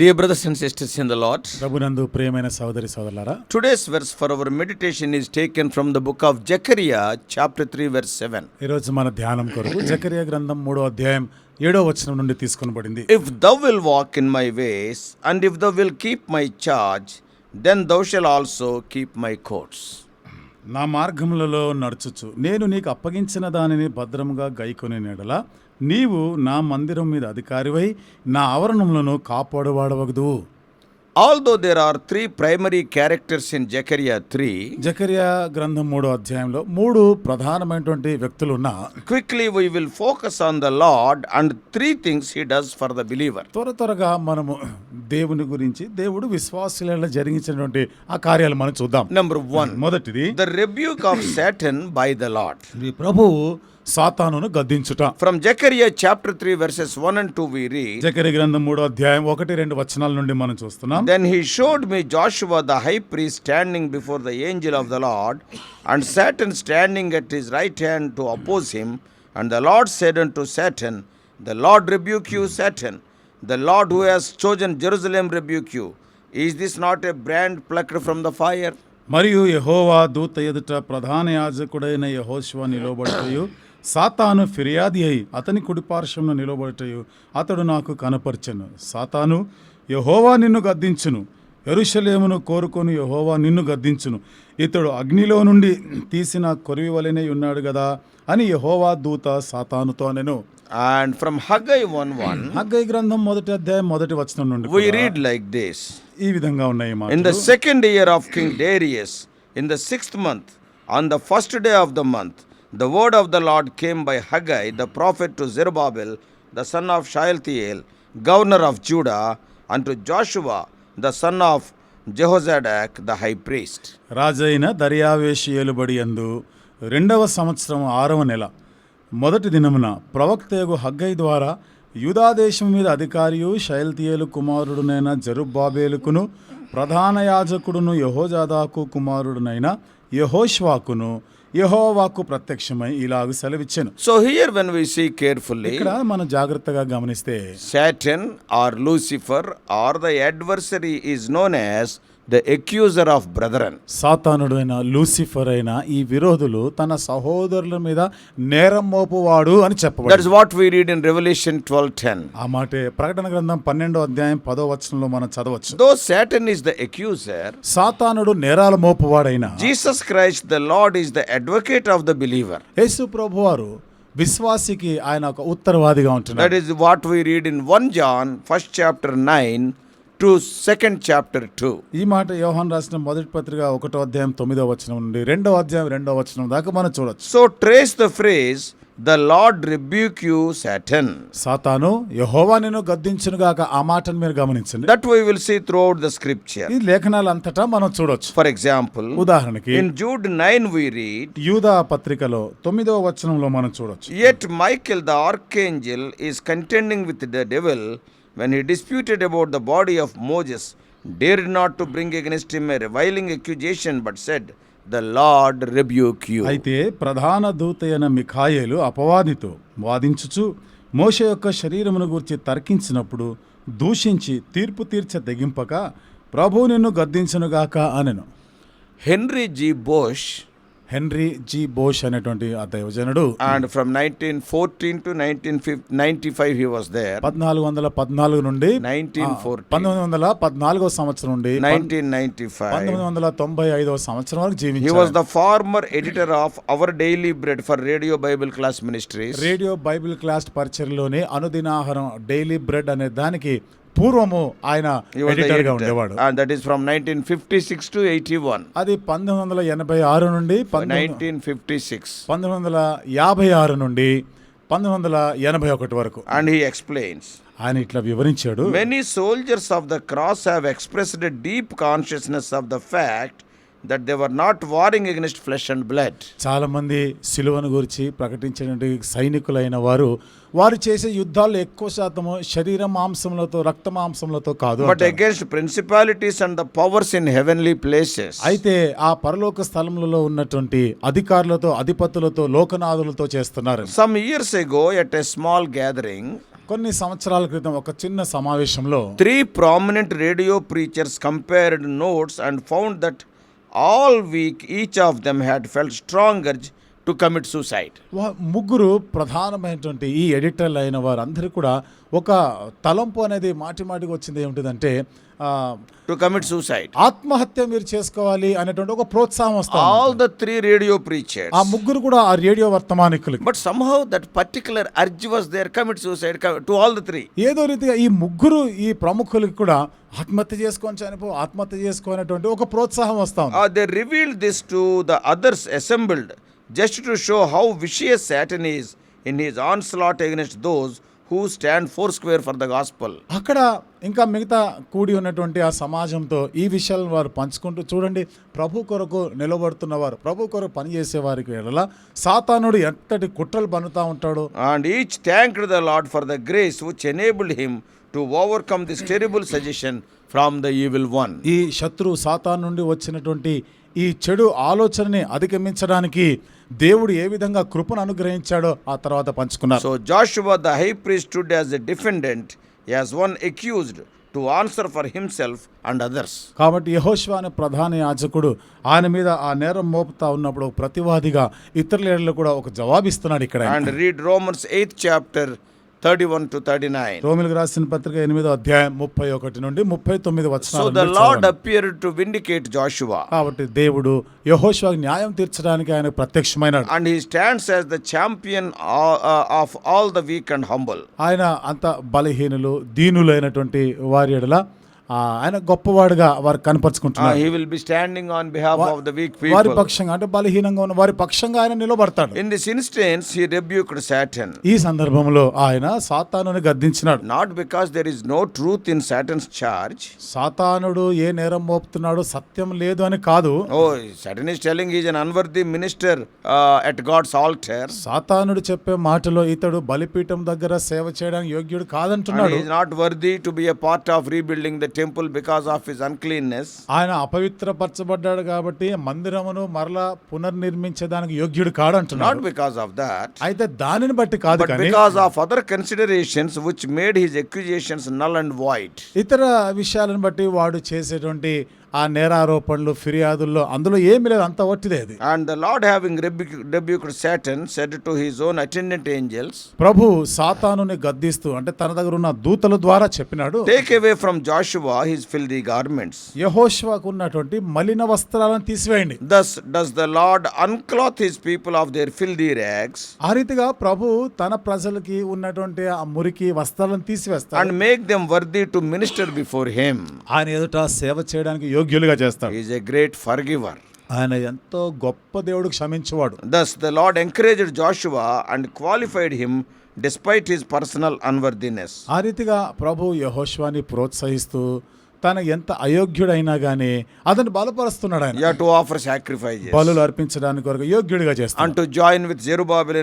Dear brothers and sisters in the lord ప్రభునందు ప్రియమైన సోదరి సోదరులారా today's verse for our meditation is taken from the book of Zechariah chapter three verse seven ఈ రోజు మన ధ్యానం కొరకు జకరియా గ్రంథం మూడో అధ్యాయం ఏడో వచనం నుండి తీసుకునబడింది. If thou will walk in my ways and if thou will keep my charge then thou shall also keep my courts నా మార్గములలో నడుచుచు. నేను నీకు అప్పగించిన దానిని భద్రంగా గైకొనే నెడల నీవు నా మందిరం మీద అధికారివై నా ఆవరణంలోనూ కాపాడువాడవగదు. Although there are three primary characters in Zechariah three Zechariah గ్రంథం మూడో అధ్యాయంలో మూడు ప్రధానమైనటువంటి వ్యక్తులు ఉన్న quickly we will focus on the lord and three things he does for the believer త్వర త్వరగా మనము దేవుని గురించి దేవుడు విశ్వాసులలో జరిగించినటువంటి ఆ కార్యాలు మనం చూద్దాం. నెంబర్ వన్ మొదటిది the rebuke of Satan by the lord ప్రభువు సాతానును గద్దించుట. From Zechariah chapter three verses one and two వీరి జకరి గ్రంథం మూడో అధ్యాయం ఒకటి రెండు వచనాల నుండి మనం చూస్తున్నాం. Then he showed me Joshua the high priest standing before the angel of the lord and Satan standing at his right hand to oppose him and the lord said unto to Satan the lord rebuke you Satan the lord who has chosen Jerusalem rebuke you is this not a brand plucked from the fire మరియు యహోవా దూత ఎదుట ప్రధాన యాజకుడైన యహోశ్వ నిలబడుతూ సాతాను ఫిర్యాది అయి అతని కుడిపార్శ్వంలో నిలబడటయు అతడు నాకు కనపరచెను. సాతాను యహోవా నిన్ను గద్దించును. ఎరుషలేమును కోరుకొని యహోవా నిన్ను గద్దించును. ఇతడు అగ్నిలో నుండి తీసిన కొరివి వలెనే ఉన్నాడు కదా అని యహోవా దూత సాతానుతో అనెను. And from Haggai 1 1, హగ్గై గ్రంథం మొదటి అధ్యాయం మొదటి వచనం నుండి కూడా read like this. ఈ విధంగా ఉన్నాయి ఈ In మాటలు the second year of King Darius, in the sixth month, on the first day of the word of the lord came by Haggai the prophet to Zerubbabel, the son of Shealtiel, governor of Judah, and to Joshua, the son of Jehozadak the high priest రాజైన దర్యావేషి ఏలుబడి అందు రెండవ సంవత్సరం ఆరవ నెల మొదటి దినమున ప్రవక్తయగు హగ్గై ద్వారా యూదాదేశం మీద అధికారియు శైల్తియేలు కుమారుడునైన జరుబాబేలుకును ప్రధాన యాజకుడును యహోజాదాకు కుమారుడునైన యహోష్వాకును యహోవాకు ప్రత్యక్షమై ఇలాగ సెలవిచ్చాను. So here when we see carefully ఇక్కడ మనం జాగ్రత్తగా గమనిస్తే Satan or Lucifer or the adversary is known as the accuser of brethren సాతానుడు అయిన లూసిఫర్ అయిన ఈ విరోధులు తన సహోదరుల మీద నేరం మోపువాడు అని చెప్పవచ్చు what we read in Revelation twelve ten ఆ ప్రకటన గ్రంథం పన్నెండో అధ్యాయం పదో వచనంలో మనం చదవచ్చు. Though Satan is the accuser సాతానుడు నేరాల మోపువాడైనా Jesus Christ the lord is the advocate of the believer యేసు ప్రభు వారు విశ్వాసికి ఆయన ఒక ఉత్తరవాదిగా ఉంటున్నారు what we read in one John first chapter nine to second chapter 2. ఈ మాట యోహాన్ రాసిన మొదటి పత్రిక ఒకటో అధ్యాయం తొమ్మిదో వచనం నుండి రెండో అధ్యాయం రెండో వచనం దాకా మనం చూడొచ్చు So trace the phrase, the Lord rebuke you, Satan. సాతాను యహోవా నేను గద్దించునుగాక ఆ మాటను మీరు గమనించండి That we will see throughout the scripture. ఈ లేఖనాలంతటా మనం చూడొచ్చు For example, ఉదాహరణకి in Jude 9 we read, యూదా పత్రికలో తొమ్మిదో వచనంలో మనం చూడొచ్చు Yet Michael the archangel is contending with the devil when he disputed about the body of Moses, dared not to bring against him a reviling accusation, but said, The Lord rebuke you. అయితే ప్రధాన దూత అయిన మిఖాయేలు అపవాదితో వాదించుచు మోషే యొక్క శరీరమును గురించి తర్కించినప్పుడు దూషించి తీర్పు తీర్చ తెగింపక ప్రభు నిన్ను గద్దించునుగాక అనెను Henry G. Bosch, Henry G Bosch అనేటువంటి ఆ దైవజనుడు and from 1914 to 1995 he was there, పద్నాలుగు వందల పద్నాలుగు నుండి 1914, పంతొమ్మిది వందల పద్నాలుగో సంవత్సరం నుండి పంతొమ్మిది 1995. వందల తొంభై ఐదవ సంవత్సరం వరకు He was జీవించారు the former editor of Our Daily Bread for Radio Bible Class Ministries. Radio Bible class పరిచయలోని అనుదినాహారం డైలీ బ్రెడ్ అనే దానికి పూర్వము ఆయన ఎడిటర్గా ఉండేవాడు. That is from nineteen fifty six to eighty one అది పంతొమ్మిది వందల ఎనభై ఆరు నుండి నైన్టీన్ ఫిఫ్టీ సిక్స్ పంతొమ్మిది వందల యాభై ఆరు నుండి పంతొమ్మిది వందల ఎనభై ఒకటి వరకు. అండ్ హీ ఎక్స్ప్లెయిన్స్ ఆయన ఇట్లా వివరించాడు. Many soldiers of the cross have expressed deep consciousness of the fact fact that they were not warring against flesh and blood, చాలా మంది సిలువను గురించి ప్రకటించినటువంటి సైనికులైన వారు వారు చేసే యుద్ధాలు ఎక్కువ శాతము శరీర మాంసములతో రక్త మాంసములతో కాదు but అంటారు. against principalities and the powers in heavenly places. అయితే ఆ పరలోక స్థలములలో ఉన్నటువంటి అధికారులతో అధిపతులతో లోకనాథులతో చేస్తున్నారు Some years ago, at a small gathering, కొన్ని సంవత్సరాల క్రితం ఒక చిన్న సమావేశంలో Three prominent radio preachers compared notes and found that all week each of them had felt strong to commit suicide ముగ్గురు ప్రధానమైనటువంటి ఈ ఎడిటర్లు అయిన వారందరూ కూడా ఒక తలంపు అనేది మాటి మాటికి వచ్చింది ఏమిటిదంటే టు కమిట్ సూసైడ్ ఆత్మహత్య మీరు చేసుకోవాలి అనేటువంటి ఒక ప్రోత్సాహం వస్తుంది all the three radio preacher ఆ ముగ్గురు కూడా ఆ radio వర్తమానికులు. But somehow that particular urge was there commit suicide to all the three ఏదో రీతిగా ఈ ముగ్గురు ఈ ప్రముఖులకు కూడా ఆత్మహత్య చేసుకొని చనిపో ఆత్మహత్య చేసుకోనేటువంటి ఒక ప్రోత్సాహం వస్తాం they reveal this to the others assembled just to show how vicious Satan is in his onslaught against those who stand foursquare for the gospel. అక్కడ ఇంకా మిగతా కూడి ఉన్నటువంటి ఆ సమాజంతో ఈ విషయాలను వారు పంచుకుంటూ చూడండి ప్రభు కొరకు నిలబడుతున్నవారు ప్రభు కొరకు పనిచేసే వారికి ఎడల సాతానుడు ఎంతటి కుట్రలు పన్నుతా ఉంటాడు And each thanked the Lord for the grace which enabled him to overcome this terrible suggestion from the evil one. ఈ శత్రు సాతాన్ నుండి వచ్చినటువంటి ఈ చెడు ఆలోచనని అధిగమించడానికి దేవుడు ఏ విధంగా కృపను అనుగ్రహించాడో ఆ తర్వాత పంచుకున్నారు Joshua the high priest stood as a defendant, as one accused, to answer for himself and others. కాబట్టి యహోష్వా అనే ప్రధాన యాజకుడు ఆయన మీద ఆ నేరం మోపుతా ఉన్నప్పుడు ప్రతివాదిగా ఇతరుల కూడా ఒక జవాబిస్తున్నాడు ఇక్కడ ఆయన. And read Romans 8th chapter 31 to 39. రోమిలకు రాసిన పత్రిక ఎనిమిదో అధ్యాయం ముప్పై ఒకటి నుండి ముప్పై తొమ్మిది వచ్చిన the Lord appeared to vindicate Joshua, కాబట్టి దేవుడు యహోష్వాకి న్యాయం తీర్చడానికి ఆయన he stands as the champion uh, uh, of all the weak and humble. ఆయన అంత బలహీనులు దీనులైనటువంటి వారి ఎడల ఆయన గొప్పవాడుగా వారు కనపరుచుకుంటున్నారు. అంటే బలహీనంగా ఉన్న వారి పక్షంగా ఆయన నిలబడతాడు. In this instance he rebuked ఈ సందర్భంలో ఆయన సాతానుని గద్దించినాడు. Not because there is no truth in Satan's charge సాతానుడు ఏ నేరం మోపుతున్నాడు సత్యం లేదు అని కాదు. ఓ Satan is telling is un unworthy minister at God's altar సాతానుడు చెప్పే మాటలో ఇతడు బలిపీఠం దగ్గర సేవ చేయడానికి యోగ్యుడు కాదంటున్నాడు. Not worthy to be a part of rebuilding the temple because of his uncleanness ఆయన అపవిత్రపరచబడ్డాడు కాబట్టి మందిరమును మరలా పునర్నిర్మించడానికి యోగ్యుడు కాడు అంటున్నాడు. నాట్ బికాస్ ఆఫ్ దట్ అయితే దానిని బట్టి కాదు because of other considerations which made his accusations null and void ఇతర విషయాలను బట్టి వాడు చేసేటువంటి ఆ నేరారోపణలు ఫిర్యాదుల్లో అందులో ఏమి లేదు అంత వట్టిదే అది. And the Lord having rebuked Satan said to his own attendant angels ప్రభు సాతానుని గద్దిస్తూ అంటే తన దగ్గర ఉన్న దూతల ద్వారా చెప్పినాడు take away from Joshua his filthy garments యహోషువాకు ఉన్నటువంటి మలిన వస్త్రాలను తీసివేయండి. Thus does the Lord unclothe his people of their filthy rags ఆ రీతిగా ప్రభు తన ప్రజలకి ఉన్నటువంటి ఆ మురికి వస్త్రాలను తీసివేస్తాడు. And make them worthy to minister before him ఆయన ఎదుట సేవ చేయడానికి యోగ్యులుగా చేస్తాడు. Is a great forgiver ఆయన ఎంతో గొప్ప దేవుడు క్షమించేవాడు. Thus the Lord encouraged Joshua and qualified him despite his personal unworthiness ఆ రీతిగా ప్రభు యహోష్వాని ప్రోత్సహిస్తూ తన ఎంత అయోగ్యుడైనా గానీ అతను బలపరుస్తున్నాడు యా టు ఆఫర్ సాక్రిఫైస్ బలు అర్పించడానికి వరకు యోగ్యుడిగా చేస్తాడు. And join with Zerubbabel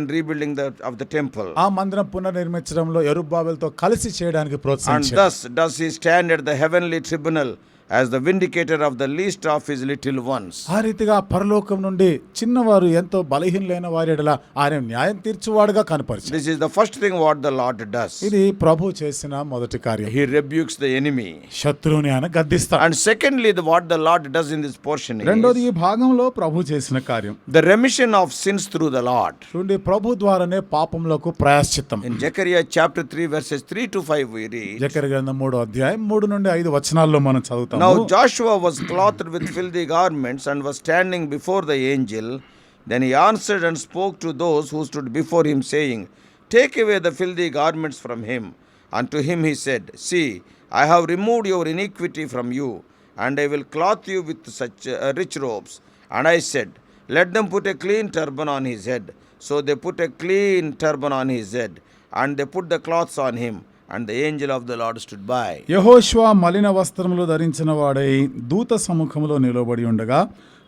of the temple ఆ మందిరం పునర్నిర్మించడంలో ఎరుబాబెల్ కలిసి చేయడానికి ప్రోత్సహించాడు. Thus he stand at the heavenly tribunal as the vindicator of the least of his little ones. ఆ రీతిగా పరలోకం నుండి చిన్నవారు ఎంతో బలహీనులైన వారి ఎడల ఆయన న్యాయం తీర్చువాడుగా కనపరిచాడు This is the first thing what the Lord does. ఇది ప్రభు చేసిన మొదటి కార్యం He rebukes the enemy. శత్రువుని ఆయన గద్దిస్తాడు And secondly, the, what the Lord does in this portion రెండోది ఈ భాగంలో ప్రభు చేసిన కార్యం the remission of sins through the Lord. చూడండి ప్రభు ద్వారానే పాపములకు ప్రాయశ్చిత్తం In Zechariah chapter 3, verses 3 to 5, we read జకర గ్రంథం మూడో అధ్యాయం మూడు నుండి ఐదు వచనాల్లో మనం చదువుతాము Now Joshua was clothed with filthy garments and was standing before the angel. Then he answered and spoke to those who stood before him, saying, Take away the filthy garments from him. And to him he said, See, I have removed your iniquity from you, and I will clothe you with such uh, rich robes. And I said, Let them put a clean turban on his head. So they put a clean turban on his head, and they put the cloths on him. And the of the Lord Lord stood by. యహోష్వా మలిన వస్త్రములు ధరించిన వాడై దూత సముఖంలో నిలబడి ఉండగా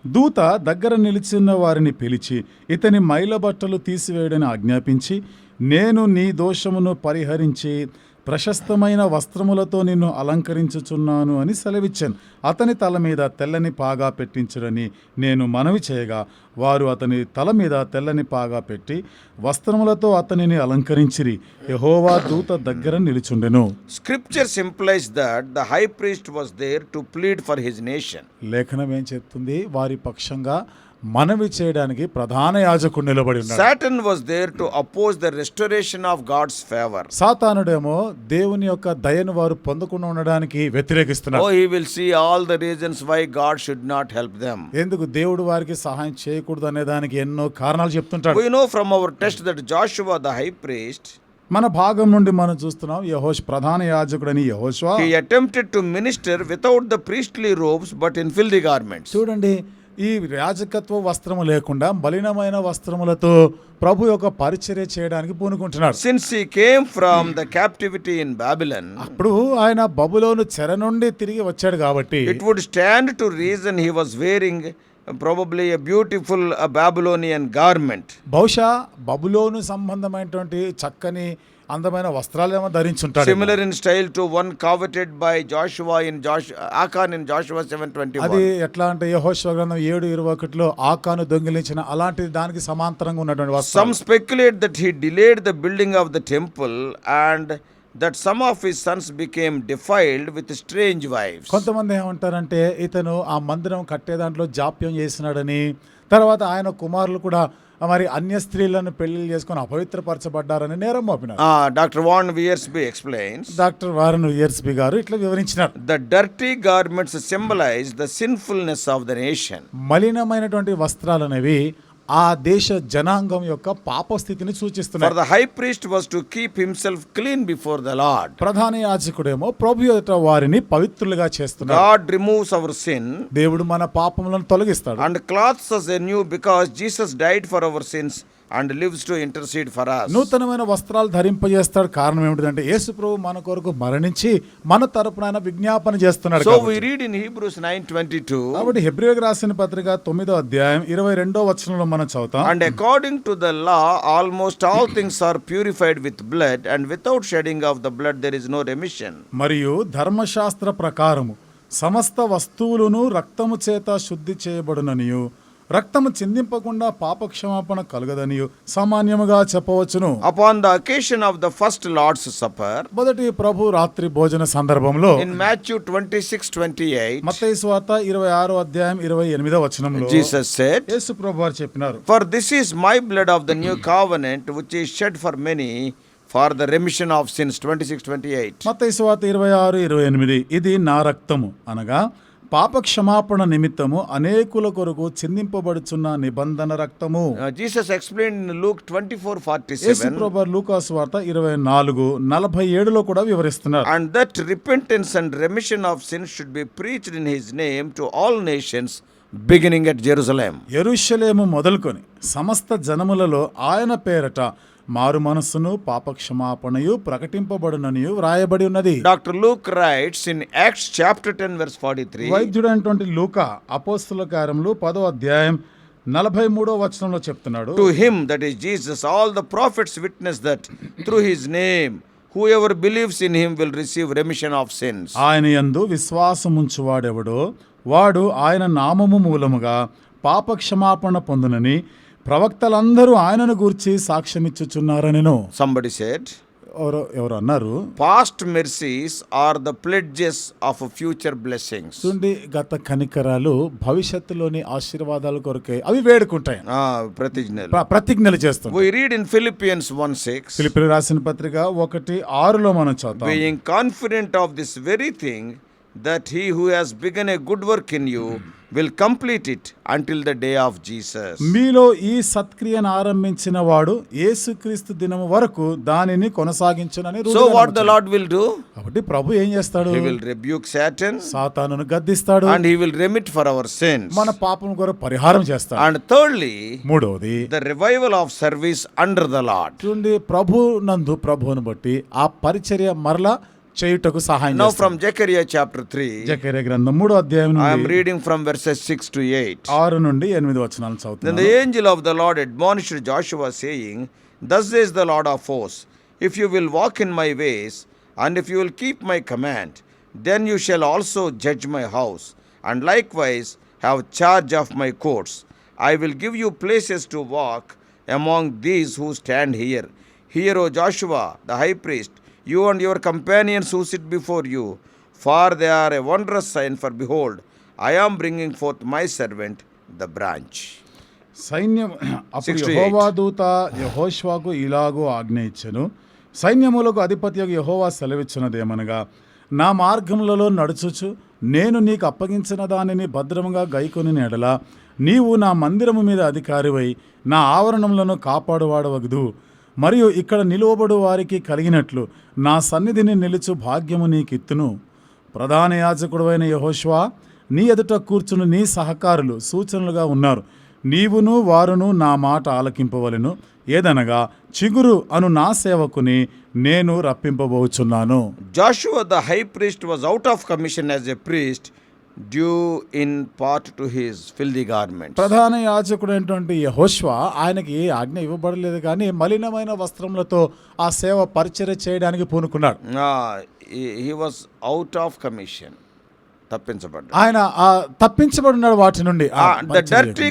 దూత దగ్గర నిలిచిన వారిని పిలిచి ఇతని మైల బట్టలు తీసివేయడని ఆజ్ఞాపించి నేను నీ దోషమును పరిహరించి ప్రశస్తమైన వస్త్రములతో నిన్ను అలంకరించుచున్నాను అని సెలవిచ్చాను. అతని తల మీద తెల్లని పాగా పెట్టించుడని నేను మనవి చేయగా వారు అతని తల మీద తెల్లని పాగా పెట్టి వస్త్రములతో అతనిని అలంకరించిరి. యెహోవా దూత దగ్గర నిలుచుండెను. Scriptures implies that the high priest was there to plead for his nation. లేఖనం ఏం చెప్తుంది? వారి పక్షంగా మనవి చేయడానికి ప్రధాన యాజకుడు నిలబడి Satan was there to oppose the restoration of God's favour సాతానుడేమో దేవుని యొక్క దయను వారు పొందుకుని ఉండడానికి వ్యతిరేకిస్తున్నారు. ఓ will see all the reasons why God should not help them ఎందుకు దేవుడు వారికి సహాయం చేయకూడదు అనే దానికి ఎన్నో కారణాలు చెప్తుంటారు you know from our text that Joshua the high మన భాగం నుండి మనం చూస్తున్నాం యహోష్ ప్రధాన యాజకుడని యహోష్ he attempted to minister without the priestly robes but in filthy garments చూడండి ఈ యాజకత్వ వస్త్రము లేకుండా బలినమైన వస్త్రములతో ప్రభు యొక్క పరిచర్య చేయడానికి పూనుకుంటున్నాడు. Since he came from the captivity in Babylon అప్పుడు ఆయన బబులోను చెర నుండి తిరిగి వచ్చాడు కాబట్టి it would stand to reason he was wearing probably a beautiful Babylonian garment బహుశా బబులోను సంబంధమైనటువంటి చక్కని అందమైన వస్త్రాలు ఏమో ధరించి ఉంటాడు similar in style to one coveted by Joshua in Josh Achan in Joshua seven twenty అది ఎట్లా అంటే యహోశ్వ గ్రంథం ఏడు ఇరవై ఒకటిలో ఆకాను దొంగిలించిన అలాంటిది దానికి సమాంతరంగా ఉన్నటువంటి some speculate that he delayed the building of the temple and that some of his sons became defiled with strange wife కొంతమంది ఏమంటారంటే ఇతను ఆ మందిరం కట్టే దాంట్లో జాప్యం చేసినాడని తర్వాత ఆయన కుమారులు కూడా మరి అన్య స్త్రీలను పెళ్ళి చేసుకొని అపవిత్రపరచబడ్డారని నేరం మోపినారు Dr. Warren Wiersbe explains doctor Warren Wiersbe గారు ఇట్లా వివరించినారు the dirty garments symbolize the sinfulness of the nation. మలినమైనటువంటి వస్త్రాలు అనేవి ఆ దేశ జనాంగం యొక్క పాప స్థితిని సూచిస్తున్నారు the high priest keep himself clean before the lord ప్రధాన యాజకుడేమో ప్రభు వారిని పవిత్రులుగా చేస్తున్నారు రిమూవ్స్ అవర్ సిన్ దేవుడు మన పాపములను తొలగిస్తాడు. And clothes us a Jesus died for our sins and lives to intercede for us. నూతనమైన వస్త్రాలు ధరింపజేస్తాడు కారణం ఏమిటంటే యేసు ప్రభు మన కొరకు మరణించి మన తరపున విజ్ఞాపన చేస్తున్నాడు So కాబట్టి. we read in Hebrews 9:22 కాబట్టి హెబ్రియోకి రాసిన పత్రిక తొమ్మిదో అధ్యాయం ఇరవై రెండో వచనంలో మనం చదువుతాం and according to the law almost all things are purified with blood and without shedding of the blood there is no remission. మరియు ధర్మశాస్త్ర ప్రకారము సమస్త వస్తువులను రక్తము చేత శుద్ధి చేయబడుననియు రక్తము చిందింపకుండా పాపక్షమాపణ కలగదని సామాన్యముగా చెప్పవచ్చును. Upon the occasion of the first Lord's supper మొదటి ప్రభు రాత్రి భోజన సందర్భంలో in Matthew twenty six twenty eight మత్తై వార్త ఇరవై ఆరు అధ్యాయం ఇరవై ఎనిమిదో వచనం జీసస్ సెట్ ప్రభు వారు చెప్పినారు. For this is my blood of the new covenant which is shed for many for the remission of sins twenty six twenty eight మత్తై స్వార్త ఇరవై ఆరు ఇరవై ఎనిమిది. ఇది నా రక్తము అనగా పాపక్షమాపణ నిమిత్తము అనేకుల కొరకు చిందింపబడుచున్న నిబంధన రక్తము. Jesus explain Luke twenty four forty six ప్రొబర్ లూకాస్ వార్త ఇరవై నాలుగు నలభై ఏడులో కూడా వివరిస్తున్నారు. And that repentance and remission of sin should be preached in his name to all nations beginning at Jerusalem ఎరుషలేము మొదలుకొని సమస్త జనములలో ఆయన పేరట మారు మనస్సును పాపక్షమాపణయు ప్రకటింపబడుననియు వ్రాయబడి ఉన్నది. Doctor Luke writes in Acts chapter ten verse forty three వైద్యుడు అనేటువంటి లూక అపోస్తుల కార్యములు పదో అధ్యాయం నలభై మూడో వచనంలో చెప్తున్నాడు. To him that is Jesus all the prophets witness that through his name whoever believes in him will receive remission of sins ఆయన యందు విశ్వాసం ఉంచువాడెవడో వాడు ఆయన నామము మూలముగా పాపక్షమాపణ పొందునని ప్రవక్తలందరూ ఆయనను గురించి సాక్ష్యమిచ్చుచున్నారనేను. సంబడి సెట్ ఎవరు అన్నారు. Past mercies are the pledges of future blessing చూడి గత కనికరాలు భవిష్యత్తులోని ఆశీర్వాదాలు కొరకే అవి వేడుకుంటాయి. ప్రతిజ్ఞ ప్రతిజ్ఞలు. చేస్తాం we read in Philippians one six Philippines రాసిన పత్రిక ఒకటి ఆరులో మనం చదువు being confident of this very thing that he who has begun a good work in you will complete it until the day of Jesus. మీలో ఈ సత్క్రియను ఆరంభించిన వాడు యేసుక్రీస్తు దినము వరకు దానిని కొనసాగించునని So, what the Lord will do? కాబట్టి ప్రభు ఏం చేస్తాడు He will rebuke Satan సాతానును గద్దిస్తాడు and he will remit for our sins. మన పాపం కొరకు పరిహారం చేస్తాడు And thirdly, మూడవది the revival of service under the Lord. చూడండి ప్రభు నందు ప్రభువును బట్టి ఆ పరిచర్య మరలా చేయుటకు సహాయం చేస్తాడు from Zechariah chapter 3, జకర్య గ్రంథం మూడో అధ్యాయం I am నుండి reading from verses 6 to 8. ఆరు నుండి ఎనిమిది వచనాలు Then చదువుతున్నాను the angel of the Lord admonished Joshua, saying, Thus says the Lord of hosts, if you will walk in my ways, And if you will keep my command, then you shall also judge my house, and likewise have charge of my courts. I will give you places to walk among these who stand here. Hear, O Joshua, the high priest, you and your companions who sit before you, for they are a wondrous sign. For behold, I am bringing forth my servant, the branch. సైన్యం అప్పుడు 68. యహోవా దూత యహోష్వాకు ఇలాగూ ఆజ్ఞ ఇచ్చెను సైన్యములకు అధిపతి యహోవా సెలవిచ్చినదేమనగా నా మార్గములలో నడుచుచు నేను నీకు అప్పగించిన దానిని భద్రముగా గైకొని ఎడల నీవు నా మందిరము మీద అధికారివై నా ఆవరణములను కాపాడువాడవగదు మరియు ఇక్కడ నిలువబడు వారికి కలిగినట్లు నా సన్నిధిని నిలుచు భాగ్యము నీకిత్తును. ప్రధాన యాజకుడువైన యహోష్వా నీ ఎదుట కూర్చుని నీ సహకారులు సూచనలుగా ఉన్నారు. నీవును వారును నా మాట ఆలకింపవలెను. ఏదనగా చిగురు అను నా సేవకుని నేను రప్పింపబోచున్నాను. Joshua the high priest was out of commission as a priest priest due in part to his filthy garments. ప్రధాన యాజకుడైనటువంటి యహోష్వా ఆయనకి ఆజ్ఞ ఇవ్వబడలేదు కానీ మలినమైన వస్త్రములతో ఆ సేవ పరిచర్య చేయడానికి పూనుకున్నాడు he was out of commission. తప్పించబడ్డ ఆయన తప్పించబడున్నాడు వాటి నుండి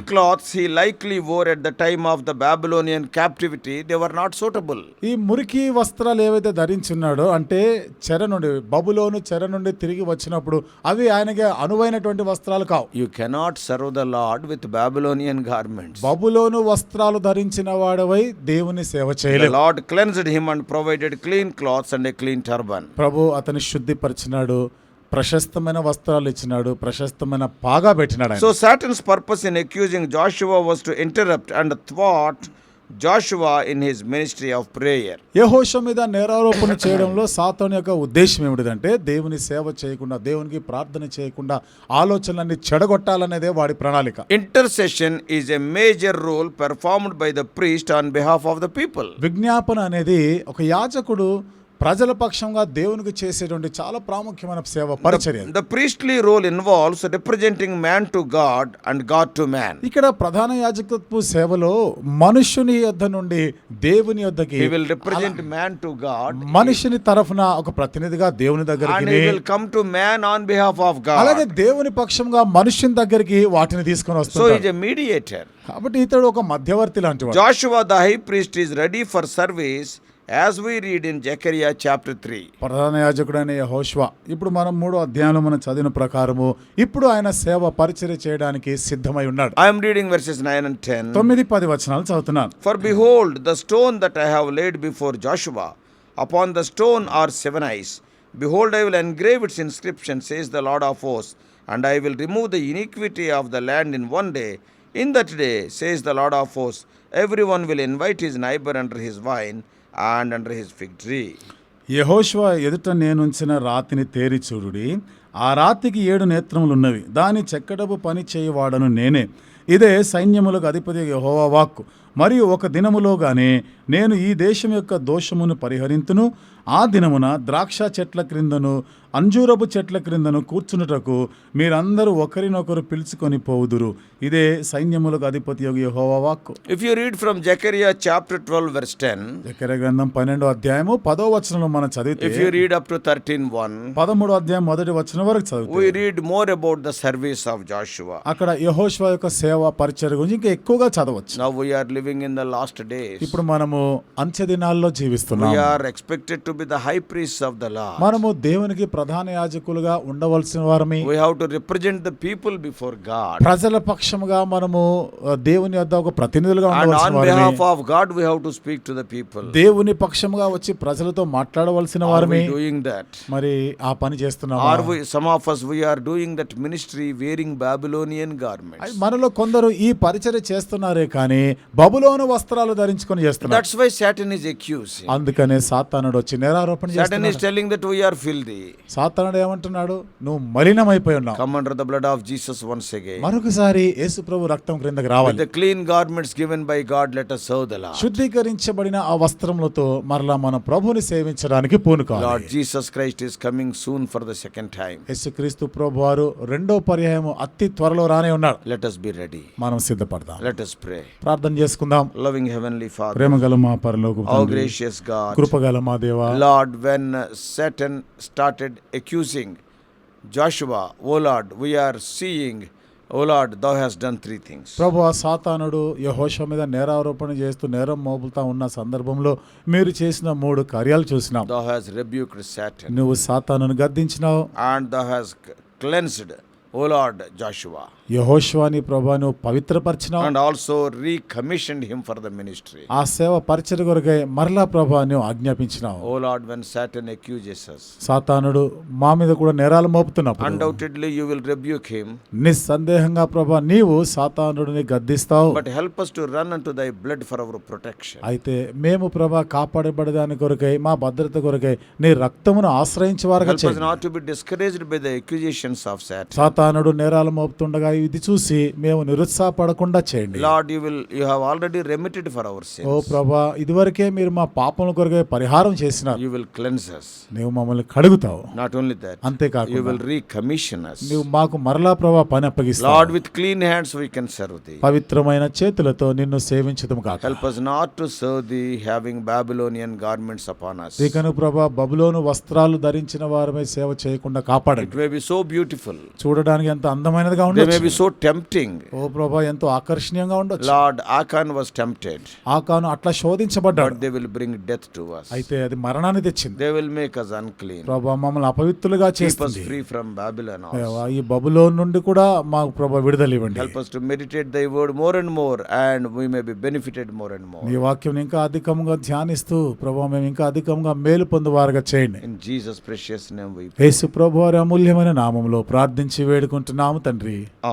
clothes he likely wore at the time of the Babylonian captivity they not suitable ఈ మురికి వస్త్రాలు ఏవైతే ధరించున్నాడో అంటే చెర నుండి బబులోను చెర నుండి తిరిగి వచ్చినప్పుడు అవి ఆయనకి అనువైనటువంటి వస్త్రాలు కావు. You cannot serve the Lord with Babylonian garments బబులోను వస్త్రాలు ధరించిన వాడవై దేవుని సేవ చేయలేదు Lord cleansed him and provided clean clothes and clean turban ప్రభు అతని శుద్ధిపరిచినాడు. ప్రశస్తమైన వస్త్రాలు ఇచ్చినాడు ప్రశస్తమైన పాగా పెట్టినాడు so Satan's purpose in accusing Joshua was to interrupt and thought Joshua in his ministry of prayer యహోష మీద నేరారోపణ చేయడంలో సాతోని యొక్క ఉద్దేశం ఏమిటిదంటే దేవుని సేవ చేయకుండా దేవునికి ప్రార్థన చేయకుండా ఆలోచనలన్నీ చెడగొట్టాలనేదే వాడి ప్రణాళిక. Intercession is a major role performed by the priest on behalf of the people విజ్ఞాపన అనేది ఒక యాచకుడు ప్రజల పక్షంగా దేవునికి చేసేటువంటి చాలా ప్రాముఖ్యమైన సేవ పరిచర్య. The priestly role involves representing man to God and God to man ఇక్కడ ప్రధాన యాజకత్వపు సేవలో మనుషుని యొద్ నుండి దేవుని యొద్దకి he will man to God మనిషిని తరఫున ఒక ప్రతినిధిగా దేవుని దగ్గరికి he come to man on behalf of అలాగే దేవుని పక్షంగా మనుషుని దగ్గరికి వాటిని తీసుకొని వస్తాడు మీడియేటర్ కాబట్టి ఇతడు ఒక మధ్యవర్తి లాంటి వాడు. Priest is ready for service service as we read in Zechariah chapter 3. ప్రధాన యాజకుడైన యెహోషువ ఇప్పుడు మనం మూడో అధ్యాయంలో మనం చదివిన ప్రకారము ఇప్పుడు ఆయన సేవ పరిచర్య చేయడానికి సిద్ధమై ఉన్నాడు I am reading verses 9 and 10. తొమ్మిది పది వచనాలు చదువుతున్నాను For behold, the stone that I have laid before Joshua, upon the stone are seven eyes. Behold, I will engrave its inscription, says the Lord of hosts, and I will remove the iniquity of the land in one day. In that day, says the Lord of hosts, everyone will invite his neighbor under his vine and and under his tree. యహోష్వ ఎదుట నేనుంచిన రాతిని తేరి చూడుడి. ఆ రాతికి ఏడు నేత్రములున్నవి. దాని చెక్కడపు పని చేయవాడను నేనే. ఇదే సైన్యములకు అధిపతి యహోవా వాక్కు. మరియు ఒక దినములోగానే నేను ఈ దేశం యొక్క దోషమును పరిహరింతును. ఆ దినమున ద్రాక్ష చెట్ల క్రిందను అంజూరపు చెట్ల క్రిందను కూర్చునుటకు మీరందరూ ఒకరినొకరు పిలుచుకొని పోవుదురు. ఇదే సైన్యములకు అధిపతి యెహోవా వాక్కు. If you read from Zechariah chapter 12, verse 10, జకర గ్రంథం పన్నెండో అధ్యాయము పదో వచనంలో మనం చదివితే if you read up to 13 1, పదమూడో అధ్యాయం మొదటి వచనం వరకు చదివితే we read more about the service of Joshua. అక్కడ యహోష్వా యొక్క సేవ పరిచయ గురించి ఇంకా ఎక్కువగా చదవచ్చు. Now we are living in the last day ఇప్పుడు మనము అంత్య దినాల్లో జీవిస్తున్నాం are expected to high priest of the law మనము దేవునికి ప్రధాన యాజకులుగా ఉండవలసిన వారమి. We have to represent the people before God ప్రజల పక్షంగా మనము దేవుని యొద్ద ఒక ప్రతినిధులుగా ఉండవలసిన of God we have to speak to the people దేవుని పక్షంగా వచ్చి ప్రజలతో మాట్లాడవలసిన వారమి. డూయింగ్ దట్ మరి ఆ పని చేస్తున్నాం are we some of us we are doing that ministry wearing babylonian garments? మనలో కొందరు ఈ పరిచర్య చేస్తున్నారే కానీ బబులోను వస్త్రాలు ధరించుకొని చేస్తున్నారు that's why Satan is accuse అందుకనే సాతానుడు వచ్చి నేరారోపణ చేస్తున్నాడు. Satan telling that we are ఏమంటున్నాడు? నువ్వు మలినం అయిపోయి come under of Jesus once again మరొకసారి యేసుప్రభు రక్తం క్రిందకి రావాలి. The clean garments given by God let us శుద్ధీకరించబడిన ఆ వస్త్రములతో మరలా మన ప్రభుని సేవించడానికి పూనుకోవాలి. Jesus Christ is coming soon for the second time యేసుక్రీస్తు ప్రభు వారు రెండో పర్యాయము అతి త్వరలో రానే ఉన్నాడు. లెట్ బి రెడీ మనం సిద్ధపడదాం. లెట్ ప్రే ప్రార్థన చేసు చేసుకుందాం లవింగ్ హెవెన్లీ ఫాదర్ ప్రేమ గల మా పరలోకు O gracious God Krupa when Satan started accusing Joshua O we are seeing O Lord thou done three things ప్రభు సాతానుడు యహోష మీద నేరారోపణ చేస్తూ నేరం మోపుతా ఉన్న సందర్భంలో మీరు చేసిన మూడు కార్యాలు చూసినాం. దౌ హాస్ రెబ్యూక్డ్ సాటన్ నువ్వు సాతానును గద్దించినావు. And thou has cleansed O Lord యహోష్వాని ప్రభాను పవిత్ర పవిత్రపరిచిన and also recommissioned him for the ministry ఆ సేవ పరిచయ కొరకై మరలా ప్రభాను ఆజ్ఞాపించిన O Lord when Satan accuses సాతానుడు మా మీద కూడా నేరాలు మోపుతున్నాడు undoubtedly you will rebuke him నిస్సందేహంగా ప్రభా నీవు సాతానుడిని గద్దిస్తావు. But help us to run to thy blood for our protection అయితే మేము ప్రభా కాపాడబడదాని కొరకై మా భద్రత కొరకై నీ రక్తమును ఆశ్రయించే వారు not to be discouraged by the accusations of సాతానుడు నేరాలు మోపుతుండగా ఇది చూసి మేము నిరుత్సాహపడకుండా చేయండి. Lord you will you have already remitted for our sins O ప్రభువా ఇదివరకే మీరు మా పాపముల కొరకు పరిహారం చేసినారు. You will cleanse us. నీవు మమ్మల్ని కడుగుతావు. నాట్ ఓన్లీ దట్ అంతే కాక యు విల్ రీకమిషన్ us. నీవు మాకు మరలా ప్రభువా పని అప్పగిస్తావు. Lord with clean hands we can serve the పవిత్రమైన చేతులతో నిన్ను సేవించడం కాక help us not to serve the having Babylonian garments upon us. ఇకను ప్రభువా బబులోను వస్త్రాలు ధరించిన వారమే సేవ చేయకుండా కాపాడండి. It may be so beautiful చూడడానికి ఎంత అందమైనదిగా ఉండొచ్చు. బి సో టెంప్టింగ్ ఓ ప్రభా ఎంతో ఆకర్షణీయంగా ఉండొచ్చు. Lord Achan was tempted Achan అట్లా శోధించబడ్డాడు. They will bring death to us. అయితే అది మరణాన్ని తెచ్చింది. They will make us unclean ప్రభా మమ్మల్ని అపవిత్రులుగా చేస్తుంది ఫ్రీ ఫ్రమ్ బాబిలోన్ ఈ బబులోన్ నుండి కూడా మాకు ప్రభా విడుదల ఇవ్వండి. Help us to meditate thy word more and more and we may be benefited more and more ఈ వాక్యం ఇంకా అధికంగా ధ్యానిస్తూ ప్రభా మేము ఇంకా అధికంగా మేలు పొందువారుగా చేయండి. In Jesus precious name we యేసు ప్రభువారి అమూల్యమైన నామములో ప్రార్థించి వేడుకుంటున్నాము తండ్రి. ఆ